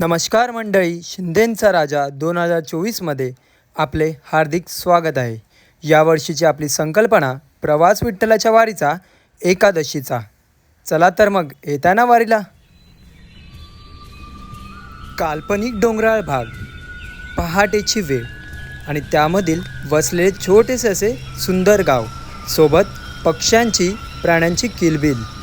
नमस्कार मंडळी शिंदेंचा राजा दोन हजार चोवीसमध्ये आपले हार्दिक स्वागत आहे. यावर्षीची आपली संकल्पना प्रवास विठ्ठलाच्या वारीचा एकादशीचा. चला तर मग येताना वारीला. काल्पनिक डोंगराळ भाग पहाटेची वेळ आणि त्यामधील वसलेले छोटेसे असे सुंदर गाव सोबत पक्ष्यांची प्राण्यांची किलबिल.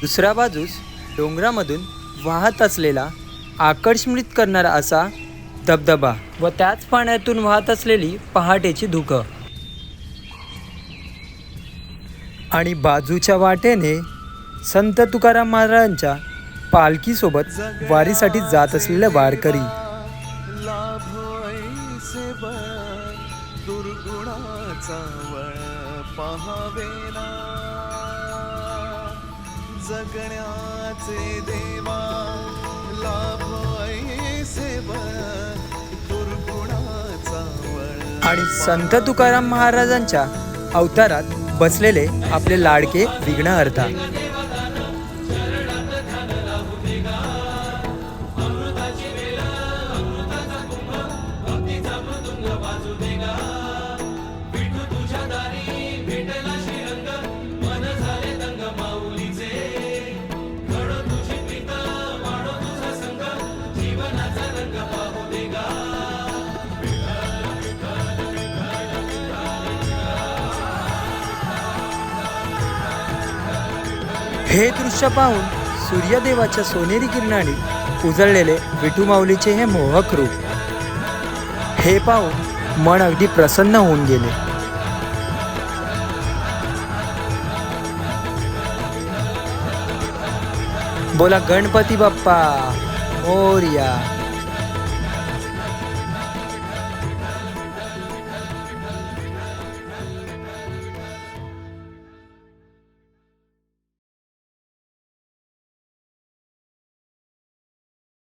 दुसऱ्या बाजूस डोंगरामधून वाहत असलेला आकर्षमित करणारा असा धबधबा व त्याच पाण्यातून वाहत असलेली पहाटेची धुकं. आणि बाजूच्या वाटेने संत तुकाराम महाराजांच्या पालखीसोबत वारीसाठी जात असलेल्या वारकरी. दुर्गुणाचा पहावेना जगण्याचे देवा लाभ आणि संत तुकाराम महाराजांच्या अवतारात बसलेले आपले लाडके विघ्नहर्ता. हे दृश्य पाहून सूर्यदेवाच्या सोनेरी किरणाने उजळलेले विठू माऊलीचे हे मोहक रूप. हे पाहून मन अगदी प्रसन्न होऊन गेले. बोला गणपती बाप्पा मोर्या.